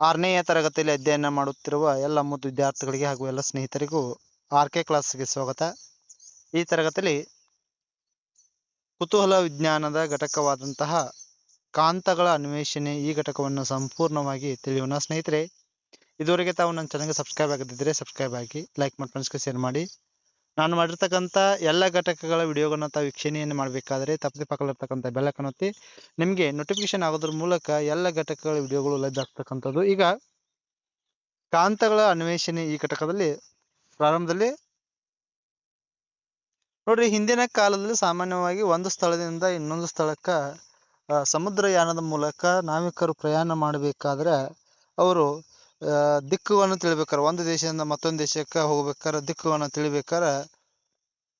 ಆರನೆಯ ತರಗತಿಯಲ್ಲಿ ಅಧ್ಯಯನ ಮಾಡುತ್ತಿರುವ ಎಲ್ಲ ಮುದ್ದು ವಿದ್ಯಾರ್ಥಿಗಳಿಗೆ ಹಾಗೂ ಎಲ್ಲ ಸ್ನೇಹಿತರಿಗೂ ಆರ್ ಕೆ ಕ್ಲಾಸ್ಗೆ ಸ್ವಾಗತ. ಈ ತರಗತಿಯಲ್ಲಿ ಕುತೂಹಲ ವಿಜ್ಞಾನದ ಘಟಕವಾದಂತಹ ಕಾಂತಗಳ ಅನ್ವೇಷಣೆ ಈ ಘಟಕವನ್ನು ಸಂಪೂರ್ಣವಾಗಿ ತಿಳಿಯೋಣ. ಸ್ನೇಹಿತರೆ, ಇದುವರೆಗೆ ತಾವು ನನ್ನ ಚಾನಲ್ಗೆ ಸಬ್ಸ್ಕ್ರೈಬ್ ಆಗದಿದ್ದರೆ ಸಬ್ಸ್ಕ್ರೈಬ್ ಆಗಿ ಲೈಕ್ ಮಾಡಿ ಫ್ರೆಂಡ್ಸ್ಗೆ ಶೇರ್ ಮಾಡಿ. ನಾನು ಮಾಡಿರ್ತಕ್ಕಂಥ ಎಲ್ಲ ಘಟಕಗಳ ವಿಡಿಯೋಗಳನ್ನ ತಾವು ವೀಕ್ಷಣೆಯನ್ನು ಮಾಡಬೇಕಾದ್ರೆ ತಪ್ಪದೆ ಪಕ್ಕದಲ್ಲಿರ್ತಕ್ಕಂಥ ಬೆಲ್ಲಕ್ಕನ್ನು ಒತ್ತಿ ನಿಮಗೆ ನೋಟಿಫಿಕೇಶನ್ ಆಗೋದ್ರ ಮೂಲಕ ಎಲ್ಲ ಘಟಕಗಳ ವಿಡಿಯೋಗಳು ಲಭ್ಯ ಆಗ್ತಕ್ಕಂಥದ್ದು. ಈಗ ಕಾಂತಗಳ ಅನ್ವೇಷಣೆ ಈ ಘಟಕದಲ್ಲಿ ಪ್ರಾರಂಭದಲ್ಲಿ ನೋಡ್ರಿ, ಹಿಂದಿನ ಕಾಲದಲ್ಲಿ ಸಾಮಾನ್ಯವಾಗಿ ಒಂದು ಸ್ಥಳದಿಂದ ಇನ್ನೊಂದು ಸ್ಥಳಕ್ಕ ಸಮುದ್ರಯಾನದ ಮೂಲಕ ನಾವಿಕರು ಪ್ರಯಾಣ ಮಾಡಬೇಕಾದ್ರೆ ಅವರು ಆ, ದಿಕ್ಕುಗಳನ್ನು ತಿಳಿಬೇಕಾರೆ ಒಂದು ದೇಶದಿಂದ ಮತ್ತೊಂದು ದೇಶಕ್ಕೆ ಹೋಗ್ಬೇಕಾದ್ರೆ ದಿಕ್ಕುವನ್ನು ತಿಳಿಬೇಕಾದ್ರೆ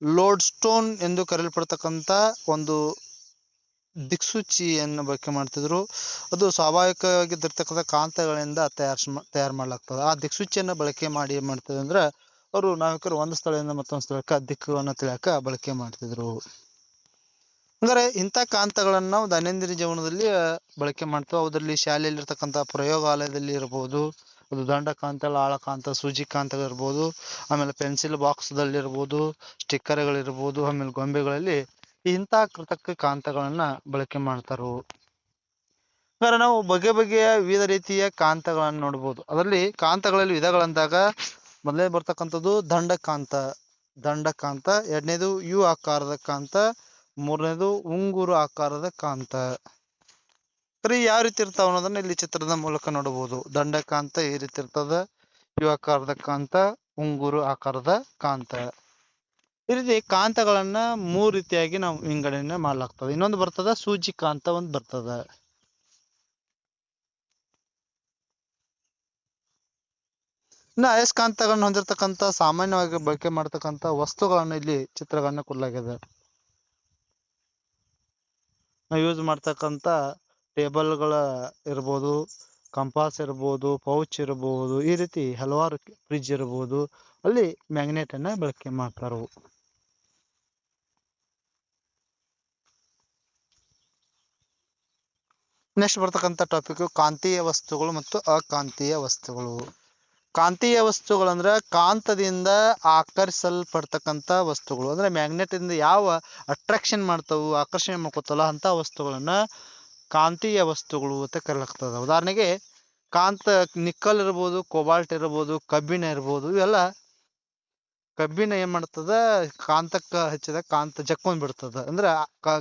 ಲೋಡ್ ಸ್ಟೋನ್ ಎಂದು ಕರೆಯಲ್ಪಡ್ತಕ್ಕಂಥ ಒಂದು ದಿಕ್ಸೂಚಿಯನ್ನು ಬಳಕೆ ಮಾಡ್ತಿದ್ರು. ಅದು ಸ್ವಾಭಾವಿಕವಾಗಿದ್ದಿರ್ತಕ್ಕಂಥ ಕಾಂತಗಳಿಂದ ತಯಾರಿಸ್ ತಯಾರು ಮಾಡ್ಲಾಗ್ತದೆ. ಆ ದಿಕ್ಸೂಚಿಯನ್ನು ಬಳಕೆ ಮಾಡಿ ಏನ್ ಮಾಡ್ತಿದ್ರು ಅಂದ್ರೆ ಅವರು ನಾವಿಕರು ಒಂದು ಸ್ಥಳದಿಂದ ಮತ್ತೊಂದು ಸ್ಥಳಕ್ಕೆ ದಿಕ್ಕುವನ್ನು ತಿಳಿಯಕ ಬಳಕೆ ಮಾಡ್ತಿದ್ರು. ಅಂದ್ರೆ ಇಂಥ ಕಾಂತಗಳನ್ನ ನಾವು ದೈನಂದಿನ ಜೀವನದಲ್ಲಿ ಬಳಕೆ ಮಾಡ್ತೇವೆ. ಅದರಲ್ಲಿ ಶಾಲೆಯಲ್ಲಿ ಇರ್ತಕ್ಕಂಥ ಪ್ರಯೋಗಾಲಯದಲ್ಲಿ ಇರ್ಬೋದು ಅದು ದಂಡಕಾಂತ ಆಳಕಾಂತ ಸೂಜಿ ಕಾಂತಗಳಿರ್ಬೋದು ಆಮೇಲೆ ಪೆನ್ಸಿಲ್ ಬಾಕ್ಸ್ದಲ್ಲಿರ್ಬೋದು, ಸ್ಟಿಕ್ಕರ್ಗಳಿರ್ಬೋದು, ಆಮೇಲೆ ಗೊಂಬೆಗಳಲ್ಲಿ ಇಂಥ ಕೃತಕ ಕಾಂತಗಳನ್ನ ಬಳಕೆ ಮಾಡ್ತಾರು. ಅಂದ್ರೆ ನಾವು ಬಗೆ ಬಗೆಯ ವಿವಿಧ ರೀತಿಯ ಕಾಂತಗಳನ್ನು ನೋಡ್ಬೋದು. ಅದರಲ್ಲಿ ಕಾಂತಗಳಲ್ಲಿ ವಿಧಗಳಂದಾಗ ಮೊದಲೇ ಬರ್ತಕ್ಕಂಥದ್ದು ದಂಡಕಾಂತ ದಂಡಕಾಂತ ಎರಡನೇದು ಯು ಆಕಾರದ ಕಾಂತ, ಮೂರನೇದು ಉಂಗುರು ಆಕಾರದ ಕಾಂತ. ಸರಿ ಯಾವ ರೀತಿ ಇರ್ತಾವ ಅನ್ನೋದನ್ನ ಇಲ್ಲಿ ಚಿತ್ರದ ಮೂಲಕ ನೋಡಬಹುದು. ದಂಡಕಾಂತ ಈ ರೀತಿ ಇರ್ತದ. ಯು ಆಕಾರದ ಕಾಂತ, ಉಂಗುರು ಆಕಾರದ ಕಾಂತ. ಈ ರೀತಿ ಕಾಂತಗಳನ್ನ ಮೂರು ರೀತಿಯಾಗಿ ನಾವು ವಿಂಗಡಣೆ ಮಾಡ್ಲಾಗ್ತದೆ. ಇನ್ನೊಂದು ಬರ್ತದ, ಸೂಜಿ ಕಾಂತ ಒಂದ್ ಬರ್ತದ. ಇನ್ನು ಅಯಸ್ಕಾಂತಗಳನ್ನ ಹೊಂದಿರತಕ್ಕಂತ, ಸಾಮಾನ್ಯವಾಗಿ ಬಳಕೆ ಮಾಡತಕ್ಕಂತ ವಸ್ತುಗಳನ್ನ ಇಲ್ಲಿ ಚಿತ್ರಗಳನ್ನ ಕೊಡಲಾಗಿದೆ ನಾವು ಯೂಸ್ ಮಾಡ್ತಕ್ಕಂತ ಟೇಬಲ್ಗಳ ಇರ್ಬೋದು, ಕಂಪಾಸ್ ಇರ್ಬೋದು, ಪೌಚ್ ಇರ್ಬೋದು, ಈ ರೀತಿ ಹಲವಾರು ಫ್ರಿಜ್ ಇರ್ಬೋದು, ಅಲ್ಲಿ ಮ್ಯಾಗ್ನೆಟ್ ಅನ್ನ ಬಳಕೆ ಮಾಡ್ತಾರು ನೆಕ್ಸ್ಟ್ ಬರ್ತಕ್ಕಂಥ ಟಾಪಿಕ್, ಕಾಂತೀಯ ವಸ್ತುಗಳು ಮತ್ತು ಅಕಾಂತೀಯ ವಸ್ತುಗಳು. ಕಾಂತೀಯ ವಸ್ತುಗಳಂದ್ರೆ ಕಾಂತದಿಂದ ಆಕರ್ಷಿಸಲ್ಪಡ್ತಕ್ಕಂಥ ವಸ್ತುಗಳು. ಅಂದ್ರೆ ಮ್ಯಾಗ್ನೆಟ್ ಇಂದ ಯಾವ ಅಟ್ರಾಕ್ಷನ್ ಮಾಡ್ತಾವು, ಆಕರ್ಷಣೆ ಮಾಡ್ಕೋತಲ್ಲ ಅಂತ ವಸ್ತುಗಳನ್ನ ಕಾಂತೀಯ ವಸ್ತುಗಳು ಅಂತ ಕರೆಯಲಾಗ್ತದೆ. ಉದಾಹರಣೆಗೆ ಕಾಂತ, ನಿಕ್ಕಲ್ ಇರ್ಬೋದು, ಕೋಬಾಲ್ಟ್ ಇರ್ಬೋದು, ಕಬ್ಬಿಣ ಇರ್ಬೋದು, ಇವೆಲ್ಲ ಕಬ್ಬಿಣ ಏನ್ ಮಾಡ್ತದ? ಕಾಂತಕ್ಕ ಹಚ್ಚಿದ ಕಾಂತ ಜಕ್ಕೊಂಡ್ ಬಿಡ್ತದ ಅಂದ್ರೆ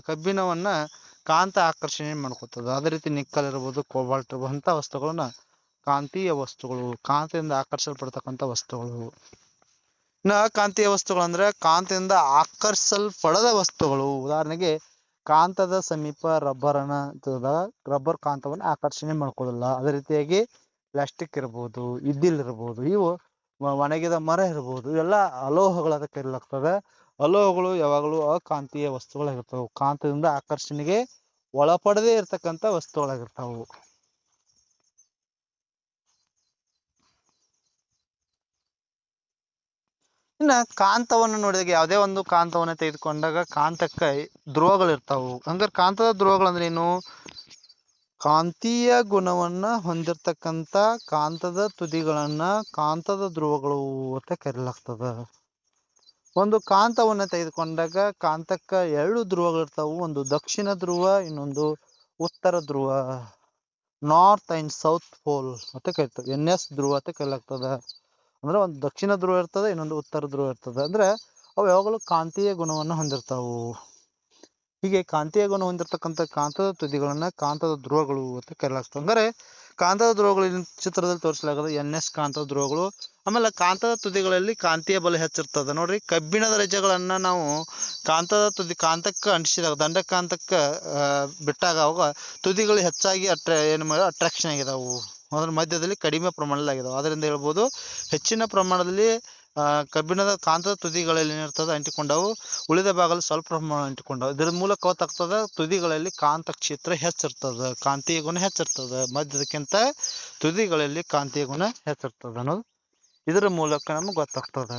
ಕಬ್ಬಿಣವನ್ನ ಕಾಂತ ಆಕರ್ಷಣೆ ಮಾಡ್ಕೊತದ. ಅದೇ ರೀತಿ ನಿಕ್ಕಲ್ ಇರ್ಬೋದು, ಕೋಬಾಲ್ಟ್ ಇರ್ಬೋದು ಅಂತ ವಸ್ತುಗಳನ್ನ ಕಾಂತೀಯ ವಸ್ತುಗಳು, ಕಾಂತದಿಂದ ಆಕರ್ಷಿಸಲ್ಪಡ್ತಕ್ಕಂಥ ವಸ್ತುಗಳು. ಇನ್ನು ಕಾಂತೀಯ ವಸ್ತುಗಳು ಅಂದ್ರೆ ಕಾಂತದಿಂದ ಆಕರ್ಷಲ್ಪಡದ ವಸ್ತುಗಳು. ಉದಾಹರಣೆಗೆ ಕಾಂತದ ಸಮೀಪ ರಬ್ಬರನ್ನ ರಬ್ಬರ್ ಕಾಂತವನ್ನ ಆಕರ್ಷಣೆ ಮಾಡ್ಕೊಳ್ಳಲ್ಲ. ಅದೇ ರೀತಿಯಾಗಿ ಪ್ಲಾಸ್ಟಿಕ್ ಇರ್ಬೋದು, ಇದ್ದಿಲ್ ಇರ್ಬೋದು, ಇವು ಒಣಗಿದ ಮರ ಇರ್ಬೋದು, ಇವೆಲ್ಲ ಅಲೋಹಗಳಾದ ಕರೆಯಲಾಗ್ತದೆ ಅಲೋಹಗಳು ಯಾವಾಗಲೂ ಅಕಾಂತೀಯ ವಸ್ತುಗಳಾಗಿರ್ತಾವೆ. ಕಾಂತದಿಂದ ಆಕರ್ಷಣೆಗೆ ಒಳಪಡದೇ ಇರತಕ್ಕಂಥ ವಸ್ತುಗಳಾಗಿರ್ತಾವು. ಇನ್ನ ಕಾಂತವನ್ನು ನೋಡಿದಾಗ ಯಾವುದೇ ಒಂದು ಕಾಂತವನ್ನ ತೆಗೆದುಕೊಂಡಾಗ ಕಾಂತಕ್ಕ ಧ್ರುವಗಳಿರ್ತಾವು. ಅಂದ್ರೆ ಕಾಂತದ ಧ್ರುವಗಳಂದ್ರೆ ಏನು? ಕಾಂತೀಯ ಗುಣವನ್ನ ಹೊಂದಿರತಕ್ಕಂತ ಕಾಂತದ ತುದಿಗಳನ್ನ ಕಾಂತದ ಧ್ರುವಗಳು ಅಂತ ಕರೀಲಾಗ್ತದ. ಒಂದು ಕಾಂತವನ್ನ ತೆಗೆದುಕೊಂಡಾಗ ಕಾಂತಕ್ಕ ಎರಡು ಧ್ರುವಗಳಿರ್ತಾವು. ಒಂದು ದಕ್ಷಿಣ ಧ್ರುವ, ಇನ್ನೊಂದು ಉತ್ತರ ಧ್ರುವ. ನಾರ್ತ್ ಅಂಡ್ ಸೌತ್ ಪೋಲ್ ಅಂತ ಕರಿತಾರೆ ಎನ್ ಎಸ್ ಧ್ರುವ ಅಂತ ಕರೆಯಲಾಗ್ತದ ಅಂದ್ರೆ ಒಂದು ದಕ್ಷಿಣ ಧ್ರುವ ಇರ್ತದೆ, ಇನ್ನೊಂದು ಉತ್ತರ ಧ್ರುವ ಇರ್ತದೆ. ಅಂದ್ರೆ ಅವು ಯಾವಾಗಲೂ ಕಾಂತೀಯ ಗುಣವನ್ನು ಹೊಂದಿರ್ತಾವು. ಹೀಗೆ ಕಾಂತೀಯ ಗುಣ ಹೊಂದಿರತಕ್ಕಂಥ ಕಾಂತದ ತುದಿಗಳನ್ನ ಕಾಂತದ ಧ್ರುವಗಳು ಅಂತ ಕರೆಯಲಾಗ್ತದೆ. ಅಂದ್ರೆ ಕಾಂತದ ಧ್ರುವಗಳು ಚಿತ್ರದಲ್ಲಿ ತೋರಿಸಲಾಗಿದೆ ಎನ್ ಎಸ್ ಕಾಂತದ ಧ್ರುವಗಳು, ಆಮೇಲೆ ಕಾಂತದ ತುದಿಗಳಲ್ಲಿ ಕಾಂತೀಯ ಬಲ ಹೆಚ್ಚಿರ್ತದೆ. ನೋಡ್ರಿ, ಕಬ್ಬಿಣದ ರಜೆಗಳನ್ನ ನಾವು ಕಾಂತದ ತುದಿ, ಕಾಂತಕ್ಕೆ ಅಂಟಿಸಿದಾಗ ದಂಡ ಕಾಂತಕ್ಕೆ ಬಿಟ್ಟಾಗ ಅವಾಗ ತುದಿಗಳು ಹೆಚ್ಚಾಗಿ ಅಟ್ರ ಏನು ಅಟ್ರಾಕ್ಷನ್ ಆಗಿದಾವು. ಅದ್ರ ಮಧ್ಯದಲ್ಲಿ ಕಡಿಮೆ ಪ್ರಮಾಣದಲ್ಲಿ ಆಗಿದಾವೆ ಅದರಿಂದ ಹೇಳ್ಬೋದು ಹೆಚ್ಚಿನ ಪ್ರಮಾಣದಲ್ಲಿ ಕಬ್ಬಿಣದ ಕಾಂತದ ತುದಿಗಳಲ್ಲಿ ಏನಿರ್ತದೆ ಅಂಟಿಕೊಂಡವು, ಉಳಿದ ಭಾಗದಲ್ಲಿ ಸ್ವಲ್ಪ ಪ್ರಮಾಣ ಅಂಟಿಕೊಂಡವು. ಇದರ ಮೂಲಕ ಗೊತ್ತಾಗ್ತದ ತುದಿಗಳಲ್ಲಿ ಕಾಂತ ಕ್ಷೇತ್ರ ಹೆಚ್ಚಿರ್ತದ, ಕಾಂತೀಯ ಗುಣ ಹೆಚ್ಚಿರ್ತದ. ಮಧ್ಯದಕ್ಕಿಂತ ತುದಿಗಳಲ್ಲಿ ಕಾಂತೀಯ ಗುಣ ಹೆಚ್ಚಿರ್ತದ ಅನ್ನೋದು ಇದರ ಮೂಲಕ ನಮ್ಗೆ ಗೊತ್ತಾಗ್ತದ.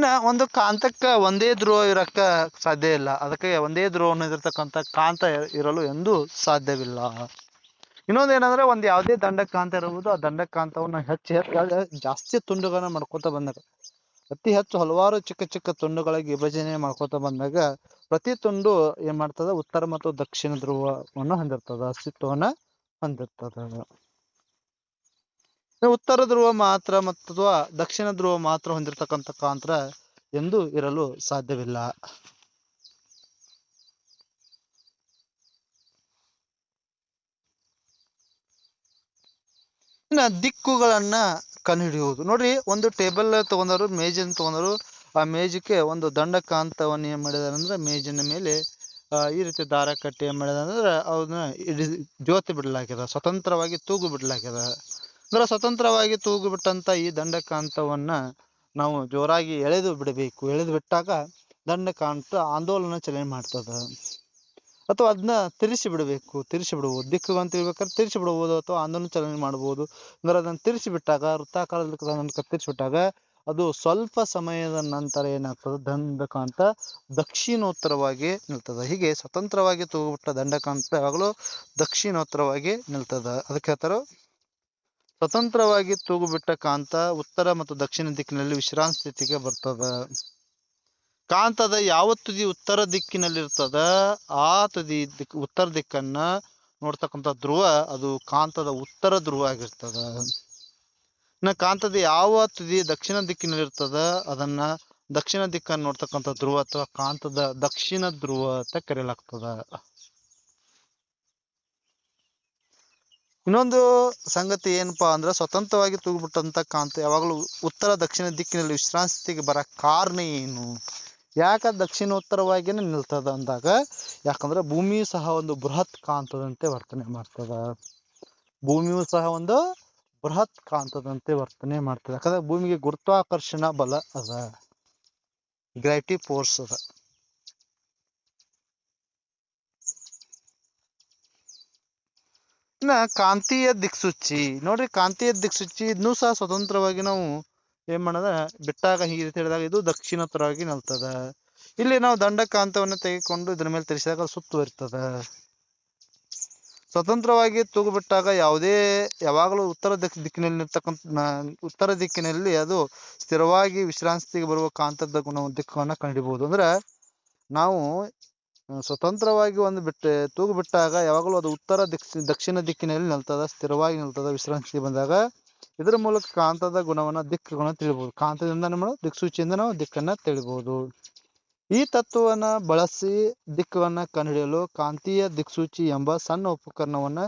ಇನ್ನ ಒಂದು ಕಾಂತಕ್ಕ ಒಂದೇ ಧ್ರುವ ಇರಕ್ಕ ಸಾಧ್ಯ ಇಲ್ಲ. ಅದಕ್ಕೆ ಒಂದೇ ಧ್ರುವವನ್ನು ಇರತಕ್ಕಂತ ಕಾಂತ ಇರಲು ಎಂದು ಸಾಧ್ಯವಿಲ್ಲ. ಇನ್ನೊಂದು ಏನಂದ್ರೆ ಒಂದ್ ಯಾವುದೇ ದಂಡ ಕಾಂತ ಇರಬಹುದು, ಆ ದಂಡ ಕಾಂತವನ್ನ ಹೆಚ್ಚು ಹೆಚ್ಚು ಜಾಸ್ತಿ ತುಂಡುಗಳನ್ನ ಮಾಡ್ಕೋತ ಬಂದಾಗ, ಅತಿ ಹೆಚ್ಚು ಹಲವಾರು ಚಿಕ್ಕ ಚಿಕ್ಕ ತುಂಡುಗಳಾಗಿ ವಿಭಜನೆ ಮಾಡ್ಕೋತ ಬಂದಾಗ ಪ್ರತಿ ತುಂಡು ಏನ್ ಮಾಡ್ತದ? ಉತ್ತರ ಮತ್ತು ದಕ್ಷಿಣ ಧ್ರುವವನ್ನು ಹೊಂದಿರ್ತದ, ಅಸ್ತಿತ್ವವನ್ನ ಹೊಂದಿರ್ತದ. ಉತ್ತರ ಧ್ರುವ ಮಾತ್ರ ಮತ್ತು ಅಥವಾ ದಕ್ಷಿಣ ಧ್ರುವ ಮಾತ್ರ ಹೊಂದಿರತಕ್ಕಂತ ಕಾಂತ್ರ ಎಂದು ಇರಲು ಸಾಧ್ಯವಿಲ್ಲ. ಇನ್ನ ದಿಕ್ಕುಗಳನ್ನ ಕಂಡುಹಿಡಿಯುವುದು. ನೋಡ್ರಿ ಒಂದು ಟೇಬಲ್ ತಗೊಂಡವರು, ಮೇಜನ್ನು ತಗೊಂಡವರು, ಆ ಮೇಜಕ್ಕೆ ಒಂದು ದಂಡ ಕಾಂತವನ್ನು ಏನ್ ಮಾಡಿದಾರೆ ಅಂದ್ರೆ, ಮೇಜಿನ ಮೇಲೆ ಈ ರೀತಿ ದಾರ ಕಟ್ಟಿ ಏನ್ ಮಾಡಿದಾರೆ ಅಂದ್ರೆ ಅವನ್ನ ಇಡಿ ಜ್ಯೋತಿ ಬಿಡಲಾಗ್ಯದ ಸ್ವತಂತ್ರವಾಗಿ ತೂಗು ಬಿಡಲಾಗ್ಯದ ಅಂದ್ರೆ ಸ್ವತಂತ್ರವಾಗಿ ತೂಗು ಬಿಟ್ಟಂತ ಈ ದಂಡಕಾಂತವನ್ನ ನಾವು ಜೋರಾಗಿ ಎಳೆದು ಬಿಡಬೇಕು. ಎಳೆದು ಬಿಟ್ಟಾಗ ದಂಡಕಾಂತ ಆಂದೋಲನ ಚಲನೆ ಮಾಡ್ತದ. ಅಥವಾ ಅದನ್ನ ತಿರ್ಸಿ ಬಿಡಬೇಕು. ತಿರ್ಸಿ ಬಿಡಬಹುದು ದಿಕ್ಕು ಅಂತ ಹೇಳ್ಬೇಕಾದ್ರೆ ತಿರ್ಸಿ ಬಿಡಬಹುದು ಅಥವಾ ಆಂದೋಲನ ಚಲನೆ ಮಾಡಬಹುದು ಅಂದ್ರೆ ಅದನ್ನ ತಿರ್ಸಿ ಬಿಟ್ಟಾಗ ವೃತ್ತಾಕಾರದಲ್ಲಿ ಕತ್ತರಿಸಿ ಬಿಟ್ಟಾಗ ಅದು ಸ್ವಲ್ಪ ಸಮಯದ ನಂತರ ಏನಾಗ್ತದೆ? ದಂಡಕಾಂತ ದಕ್ಷಿಣೋತ್ತರವಾಗಿ ನಿಲ್ತದ. ಹೀಗೆ ಸ್ವತಂತ್ರವಾಗಿ ತೂಗುಬಿಟ್ಟ ದಂಡಕಾಂತ ಯಾವಾಗಲೂ ದಕ್ಷಿಣೋತ್ತರವಾಗಿ ನಿಲ್ತದ. ಅದಕ್ಕೆ ಹೇಳ್ತಾರ ಸ್ವತಂತ್ರವಾಗಿ ತೂಗುಬಿಟ್ಟ ಕಾಂತ ಉತ್ತರ ಮತ್ತು ದಕ್ಷಿಣ ದಿಕ್ಕಿನಲ್ಲಿ ವಿಶ್ರಾಂತಿ ಸ್ಥಿತಿಗೆ ಬರ್ತದ. ಕಾಂತದ ಯಾವ ತುದಿ ಉತ್ತರ ದಿಕ್ಕಿನಲ್ಲಿರ್ತದ? ಆ ತುದಿ ದಿಕ್, ಉತ್ತರ ದಿಕ್ಕನ್ನ ನೋಡ್ತಕ್ಕಂಥ ಧ್ರುವ ಅದು ಕಾಂತದ ಉತ್ತರ ಧ್ರುವ ಆಗಿರ್ತದ ಇನ್ನ ಕಾಂತದ ಯಾವ ತುದಿ ದಕ್ಷಿಣ ದಿಕ್ಕಿನಲ್ಲಿರ್ತದ? ಅದನ್ನ ದಕ್ಷಿಣ ದಿಕ್ಕನ್ನು ನೋಡ್ತಕ್ಕಂಥ ಧ್ರುವ ಅಥವಾ ಕಾಂತದ ದಕ್ಷಿಣ ಧ್ರುವ ಅಂತ ಕರೆಯಲಾಗ್ತದ. ಇನ್ನೊಂದು ಸಂಗತಿ ಏನಪ್ಪಾ ಅಂದ್ರೆ ಸ್ವತಂತ್ರವಾಗಿ ತೂಗುಬಿಟ್ಟಂತ ಕಾಂತ ಯಾವಾಗಲೂ ಉತ್ತರ ದಕ್ಷಿಣ ದಿಕ್ಕಿನಲ್ಲಿ ವಿಶ್ರಾಂತಿಗೆ ಬರ ಕಾರಣ ಏನು? ಯಾಕ ದಕ್ಷಿಣೋತ್ತರವಾಗಿನೇ ನಿಲ್ತದ ಅಂದಾಗ, ಯಾಕಂದ್ರೆ ಭೂಮಿಯು ಸಹ ಒಂದು ಬೃಹತ್ ಕಾಂತದಂತೆ ವರ್ತನೆ ಮಾಡ್ತದ. ಭೂಮಿಯು ಸಹ ಒಂದು ಬೃಹತ್ ಕಾಂತದಂತೆ ವರ್ತನೆ ಮಾಡ್ತದೆ. ಯಾಕಂದ್ರೆ ಭೂಮಿಗೆ ಗುರುತ್ವಾಕರ್ಷಣ ಬಲ ಅದ. ಗ್ರಾವಿಟಿ ಫೋರ್ಸ್ ಅದ. ಇನ್ನ ಕಾಂತೀಯ ದಿಕ್ಸೂಚಿ. ನೋಡ್ರಿ ಕಾಂತೀಯ ದಿಕ್ಸೂಚಿ ಇದನ್ನೂ ಸಹ ಸ್ವತಂತ್ರವಾಗಿ ನಾವು ಏನ್ ಮಾಡದ, ಬಿಟ್ಟಾಗ ಹೀಗೆ ರೀತಿ ಹೇಳಿದಾಗ ಇದು ದಕ್ಷಿಣೋತ್ತರವಾಗಿ ನಿಲ್ತದ. ಇಲ್ಲಿ ನಾವು ದಂಡಕಾಂತವನ್ನು ತೆಗೆದುಕೊಂಡು ಇದ್ರ ಮೇಲೆ ತಿರ್ಸಿದಾಗ ಸುತ್ತುವರಿತದ. ಸ್ವತಂತ್ರವಾಗಿ ತೂಗು ಬಿಟ್ಟಾಗ ಯಾವುದೇ ಯಾವಾಗಲೂ ಉತ್ತರ ದಿಕ್ ದಿಕ್ಕಿನಲ್ಲಿ ಉತ್ತರ ದಿಕ್ಕಿನಲ್ಲಿ ಅದು ಸ್ಥಿರವಾಗಿ ವಿಶ್ರಾಂತಿಗೆ ಬರುವ ಕಾಂತದ ಗುಣ ದಿಕ್ಕನ್ನ ಕಂಡಿಬಹುದು ಅಂದ್ರೆ ನಾವು ಸ್ವತಂತ್ರವಾಗಿ ಒಂದು ಬಿಟ್ಟು, ತೂಗು ಬಿಟ್ಟಾಗ ಯಾವಾಗಲೂ ಅದು ಉತ್ತರ ದಿಕ್ ದಕ್ಷಿಣ ದಿಕ್ಕಿನಲ್ಲಿ ನಿಲ್ತದ, ಸ್ಥಿರವಾಗಿ ನಿಲ್ತದ ವಿಶ್ರಾಂತಿ ಬಂದಾಗ ಇದರ ಮೂಲಕ ಕಾಂತದ ಗುಣವನ್ನ, ದಿಕ್ಕುಗಳನ್ನ ತಿಳಿಬಹುದು ಕಾಂತದಿಂದ ನಮ್ಮ ದಿಕ್ಸೂಚಿಯಿಂದ ನಾವು ದಿಕ್ಕನ್ನ ತಿಳಿಬಹುದು ಈ ತತ್ವವನ್ನ ಬಳಸಿ ದಿಕ್ಕವನ್ನ ಕಂಡುಹಿಡಿಯಲು ಕಾಂತೀಯ ದಿಕ್ಸೂಚಿ ಎಂಬ ಸಣ್ಣ ಉಪಕರಣವನ್ನ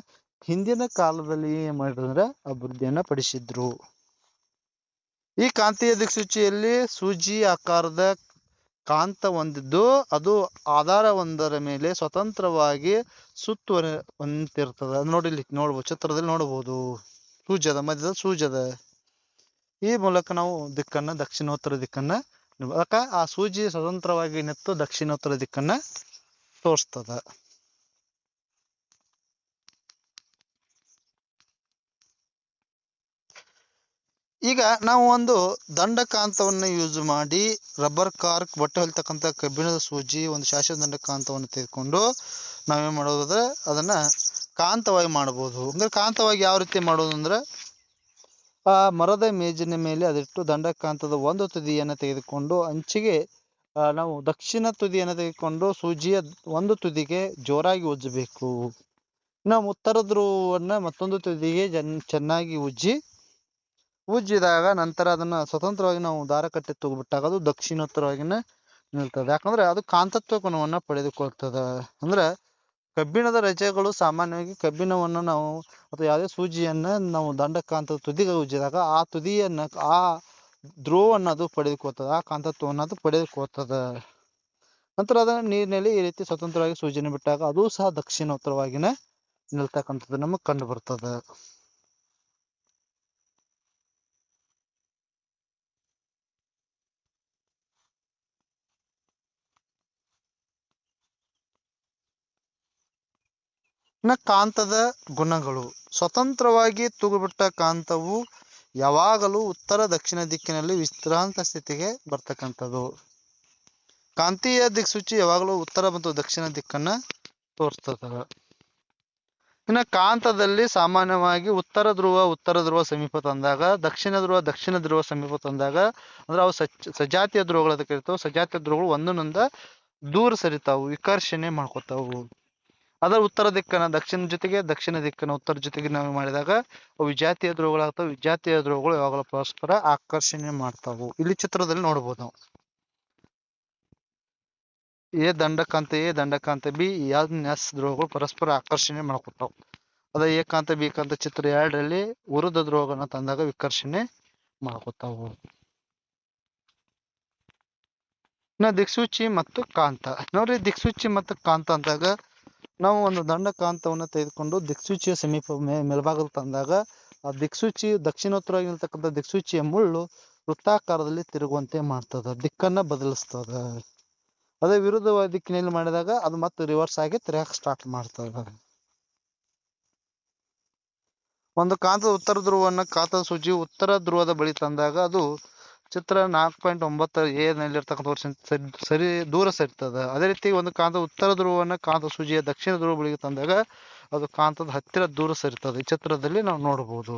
ಹಿಂದಿನ ಕಾಲದಲ್ಲಿ ಏನ್ ಮಾಡಿದ್ರೆ ಅಭಿವೃದ್ಧಿಯನ್ನ ಪಡಿಸಿದ್ರು. ಈ ಕಾಂತೀಯ ದಿಕ್ಸೂಚಿಯಲ್ಲಿ ಸೂಜಿ ಆಕಾರದ ಕಾಂತ ಹೊಂದಿದ್ದು ಅದು ಆಧಾರ ಒಂದರ ಮೇಲೆ ಸ್ವತಂತ್ರವಾಗಿ ಸುತ್ತುವರೆ ಅದ್ ನೋಡಿ ಇಲ್ಲಿ ನೋಡ್ಬೋದು, ಚಿತ್ರದಲ್ಲಿ ನೋಡಬಹುದು ಸೂಜದ ಮಧ್ಯದ ಸೂಜದ ಈ ಮೂಲಕ ನಾವು ದಿಕ್ಕನ್ನ, ದಕ್ಷಿಣೋತ್ತರ ದಿಕ್ಕನ್ನ. ಆ ಸೂಜಿ ಸ್ವತಂತ್ರವಾಗಿ ನೆತ್ತು ದಕ್ಷಿಣೋತ್ತರ ದಿಕ್ಕನ್ನ ತೋರಿಸ್ತದ. ಈಗ ನಾವು ಒಂದು ದಂಡಕಾಂತವನ್ನು ಯೂಸ್ ಮಾಡಿ ರಬ್ಬರ್ ಕಾರ್ಕ್ ಬಟ್ಟೆ ಹೊಲಿತಕ್ಕಂಥ ಕಬ್ಬಿಣದ ಸೂಜಿ, ಒಂದು ಶಾಶ್ವತ ದಂಡಕಾಂತವನ್ನು ತೆಗೆದುಕೊಂಡು ನಾವೇನು ಮಾಡೋದಾದ್ರೆ ಅದನ್ನ ಕಾಂತವಾಗಿ ಮಾಡಬಹುದು. ಅಂದ್ರೆ ಕಾಂತವಾಗಿ ಯಾವ ರೀತಿ ಮಾಡೋದು ಅಂದ್ರೆ, ಆ ಮರದ ಮೇಜಿನ ಮೇಲೆ ಅದಿಟ್ಟು ದಂಡಕಾಂತದ ಒಂದು ತುದಿಯನ್ನು ತೆಗೆದುಕೊಂಡು ಅಂಚಿಗೆ ನಾವು ದಕ್ಷಿಣ ತುದಿಯನ್ನು ತೆಗೆದುಕೊಂಡು ಸೂಜಿಯ ಒಂದು ತುದಿಗೆ ಜೋರಾಗಿ ಉಜ್ಜಬೇಕು. ನಾವು ಉತ್ತರ ಧ್ರುವವನ್ನ ಮತ್ತೊಂದು ತುದಿಗೆ ಜನ್, ಚೆನ್ನಾಗಿ ಉಜ್ಜಿ ಉಜ್ಜಿದಾಗ ನಂತರ ಅದನ್ನ ಸ್ವತಂತ್ರವಾಗಿ ನಾವು ದಾರ ಕಟ್ಟಿ ತಗೊಬಿಟ್ಟಾಗ ಅದು ದಕ್ಷಿಣೋತ್ತರವಾಗಿನ ನಿಲ್ತದೆ. ಯಾಕಂದ್ರೆ ಅದು ಕಾಂತತ್ವ ಗುಣವನ್ನ ಪಡೆದುಕೊಳ್ತದ. ಅಂದ್ರೆ ಕಬ್ಬಿಣದ ರಜೆಗಳು ಸಾಮಾನ್ಯವಾಗಿ ಕಬ್ಬಿಣವನ್ನು ನಾವು ಅಥವಾ ಯಾವುದೇ ಸೂಜಿಯನ್ನ ನಾವು ದಂಡಕಾಂತದ ತುದಿಗೆ ಉಜ್ಜಿದಾಗ ಆ ತುದಿಯನ್ನ, ಆ ಧ್ರುವವನ್ನು ಅದು ಪಡೆದುಕೊಳ್ತದ, ಆ ಕಾಂತತ್ವವನ್ನು ಅದು ಪಡೆದುಕೊಳ್ತದ. ನಂತರ ಅದನ್ನ ನೀರಿನಲ್ಲಿ ಈ ರೀತಿ ಸ್ವತಂತ್ರವಾಗಿ ಸೂಜಿನ ಬಿಟ್ಟಾಗ ಅದು ಸಹ ದಕ್ಷಿಣೋತ್ತರವಾಗಿನ ನಿಲ್ತಕ್ಕಂಥದ್ದು ನಮಗೆ ಕಂಡು ಬರ್ತದ. ಇನ್ನ ಕಾಂತದ ಗುಣಗಳು. ಸ್ವತಂತ್ರವಾಗಿ ತೂಗುಬಿಟ್ಟ ಕಾಂತವು ಯಾವಾಗಲೂ ಉತ್ತರ ದಕ್ಷಿಣ ದಿಕ್ಕಿನಲ್ಲಿ ವಿಶ್ರಾಂತ ಸ್ಥಿತಿಗೆ ಬರ್ತಕ್ಕಂಥದ್ದು. ಕಾಂತೀಯ ದಿಕ್ಸೂಚಿ ಯಾವಾಗಲೂ ಉತ್ತರ ಮತ್ತು ದಕ್ಷಿಣ ದಿಕ್ಕನ್ನ ತೋರಿಸ್ತದ. ಇನ್ನ ಕಾಂತದಲ್ಲಿ ಸಾಮಾನ್ಯವಾಗಿ ಉತ್ತರ ಧ್ರುವ ಉತ್ತರ ಧ್ರುವ ಸಮೀಪ ತಂದಾಗ, ದಕ್ಷಿಣ ಧ್ರುವ ದಕ್ಷಿಣ ಧ್ರುವ ಸಮೀಪ ತಂದಾಗ, ಅಂದ್ರೆ ಅವು ಸಜ್ ಸಜಾತಿಯ ಧ್ರುವಗಳು ಅದಕ್ಕೆ ಇರ್ತಾವ. ಸಜಾತಿಯ ಧ್ರುವಗಳು ಒಂದನ್ನೊಂದ ದೂರ ಸರಿತಾವು, ವಿಕರ್ಷಣೆ ಮಾಡ್ಕೊತಾವು. ಅದರ ಉತ್ತರ ದಿಕ್ಕನ್ನ ದಕ್ಷಿಣ ಜೊತೆಗೆ ದಕ್ಷಿಣ ದಿಕ್ಕನ್ನ ಉತ್ತರ ಜೊತೆಗೆ ನಾವು ಮಾಡಿದಾಗ ಅವು ವಿಜಾತಿಯ ಧ್ರುವಗಳಾಗ್ತಾವ ವಿಜಾತಿಯ ಯಾವಾಗಲೂ ಪರಸ್ಪರ ಆಕರ್ಷಣೆ ಮಾಡ್ತಾವು. ಇಲ್ಲಿ ಚಿತ್ರದಲ್ಲಿ ನೋಡ್ಬೋದು ನಾವು. ಎ ದಂಡಕಾಂತ ಎ ದಂಡಕಾಂತ, ಬಿ ಯಾವ ನ್ಯಾಸ ಧ್ರುವಗಳು ಪರಸ್ಪರ ಆಕರ್ಷಣೆ ಮಾಡ್ಕೊತಾವು ಅದ ಏಕಾಂತ ಬಿ ಕಾಂತ ಚಿತ್ರ ಎರಡರಲ್ಲಿ ಉರುದ ಧ್ರುವಗಳನ್ನ ತಂದಾಗ ವಿಕರ್ಷಣೆ ಮಾಡ್ಕೊತಾವು ದಿಕ್ಸೂಚಿ ಮತ್ತು ಕಾಂತ. ನೋಡ್ರಿ ದಿಕ್ಸೂಚಿ ಮತ್ತು ಕಾಂತ ಅಂದಾಗ ನಾವು ಒಂದು ದಂಡ ಕಾಂತವನ್ನ ತೆಗೆದುಕೊಂಡು ದಿಕ್ಸೂಚಿಯ ಸಮೀಪ ಮೇ ತಂದಾಗ ಆ ದಿಕ್ಸೂಚಿ ದಕ್ಷಿಣೋತ್ತರವಾಗಿರ್ತಕ್ಕಂಥ ದಿಕ್ಸೂಚಿಯ ಮುಳ್ಳು ವೃತ್ತಾಕಾರದಲ್ಲಿ ತಿರುಗುವಂತೆ ಮಾಡ್ತದ, ದಿಕ್ಕನ್ನ ಬದಲಿಸ್ತದ. ಅದೇ ವಿರುದ್ಧವಾದ ದಿಕ್ಕಿನಲ್ಲಿ ಮಾಡಿದಾಗ ಅದು ಮತ್ತೆ ರಿವರ್ಸ್ ಆಗಿ ತಿರುಗಾಕ ಸ್ಟಾರ್ಟ್ ಮಾಡ್ತದ. ಒಂದು ಕಾಂತದ ಉತ್ತರ ಧ್ರುವವನ್ನ ಕಾಂತದ ಸೂಚಿ ಉತ್ತರ ಧ್ರುವದ ಬಳಿ ತಂದಾಗ ಅದು ಚಿತ್ರ ನಾಲ್ಕು ಪಾಯಿಂಟ್ ಒಂಬತ್ತು ಎ ನಲ್ಲಿರ್ತಕ್ಕಂಥ ಸರಿ ದೂರ ಸರಿತದ. ಅದೇ ರೀತಿ ಒಂದು ಕಾಂತ ಉತ್ತರ ಧ್ರುವವನ್ನು ಕಾಂತ ಸೂಜಿಯ ದಕ್ಷಿಣ ಧ್ರುವ ಬಳಿಗೆ ತಂದಾಗ ಅದು ಕಾಂತದ ಹತ್ತಿರ ದೂರ ಸರಿತದೆ. ಈ ಚಿತ್ರದಲ್ಲಿ ನಾವು ನೋಡಬಹುದು.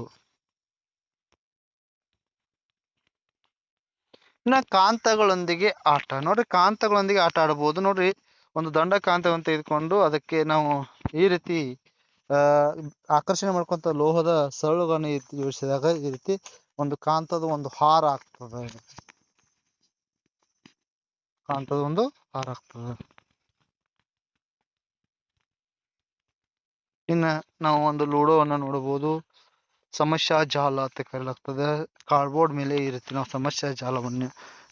ಇನ್ನ ಕಾಂತಗಳೊಂದಿಗೆ ಆಟ. ನೋಡ್ರಿ, ಕಾಂತಗಳೊಂದಿಗೆ ಆಟ ಆಡಬಹುದು. ನೋಡ್ರಿ, ಒಂದು ದಂಡ ಕಾಂತವನ್ನು ತೆಗೆದುಕೊಂಡು ಅದಕ್ಕೆ ನಾವು ಈ ರೀತಿ ಆಕರ್ಷಣೆ ಮಾಡ್ಕೊಂತ ಲೋಹದ ಸರಳುಗಳನ್ನು ಜೋಡಿಸಿದಾಗ ಈ ರೀತಿ ಒಂದು ಕಾಂತದ ಒಂದು ಹಾರ ಆಗ್ತದೆ. ಕಾಂತದ ಒಂದು ಹಾರ ಆಗ್ತದೆ. ಇನ್ನ ನಾವು ಒಂದು ಲೂಡೋವನ್ನ ನೋಡಬಹುದು ಸಮಸ್ಯಾ ಜಾಲ ಅಂತ ಕರೆಯಲಾಗ್ತದೆ. ಕಾರ್ಡ್ಬೋರ್ಡ್ ಮೇಲೆ ಈ ರೀತಿ ನಾವು ಸಮಸ್ಯಾ ಜಾಲವನ್ನು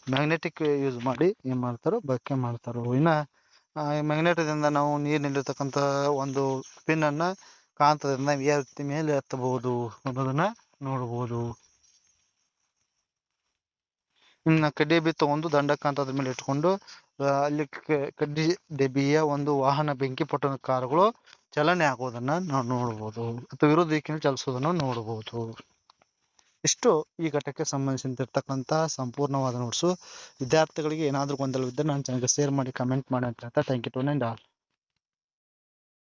ಮ್ಯಾಗ್ನೆಟಿಕ್ ಯೂಸ್ ಮಾಡಿ ಏನ್ ಮಾಡ್ತಾರೋ ಬಳಕೆ ಮಾಡ್ತಾರೋ. ಇನ್ನ ಮ್ಯಾಗ್ನೆಟದಿಂದ ನಾವು ನೀರಿನಲ್ಲಿರ್ತಕ್ಕಂಥ ಒಂದು ಪಿನ್ ಅನ್ನ ಕಾಂತದಿಂದ ಯಾವ ರೀತಿ ಮೇಲೆ ಎತ್ತಬಹುದು ಅನ್ನೋದನ್ನ ನೋಡಬಹುದು. ಇನ್ನ ಕಡ್ಡಿ ಬಿ ತಗೊಂಡು ಅದ್ರ ಮೇಲೆ ಇಟ್ಕೊಂಡು ಅಲ್ಲಿ ಕಡ್ಡಿ ಡಬ್ಬಿಯ ಒಂದು ವಾಹನ ಬೆಂಕಿ ಪೊಟ್ಟಣ ಕಾರುಗಳು ಚಲನೆ ಆಗುವುದನ್ನ ನಾವು ನೋಡಬಹುದು ಅಥವಾ ವಿರೋಧ ದಿಕ್ಕಿನಲ್ಲಿ ಚಲಿಸೋದನ್ನ ನೋಡಬಹುದು ಇಷ್ಟು ಈ ಘಟಕ್ಕೆ ಸಂಬಂಧಿಸಿದಂತಿರ್ತಕ್ಕಂಥ ಸಂಪೂರ್ಣವಾದ ನೋಟ್ಸು ವಿದ್ಯಾರ್ಥಿಗಳಿಗೆ ಏನಾದರೂ ಗೊಂದಲವಿದ್ದರೆ ನನ್ನ ಚಾನಲ್ಗೆ ಶೇರ್ ಮಾಡಿ ಕಮೆಂಟ್ ಮಾಡಿ ಅಂತ ಹೇಳ್ತಾ ಥ್ಯಾಂಕ್ ಯು ಟು ಆಲ್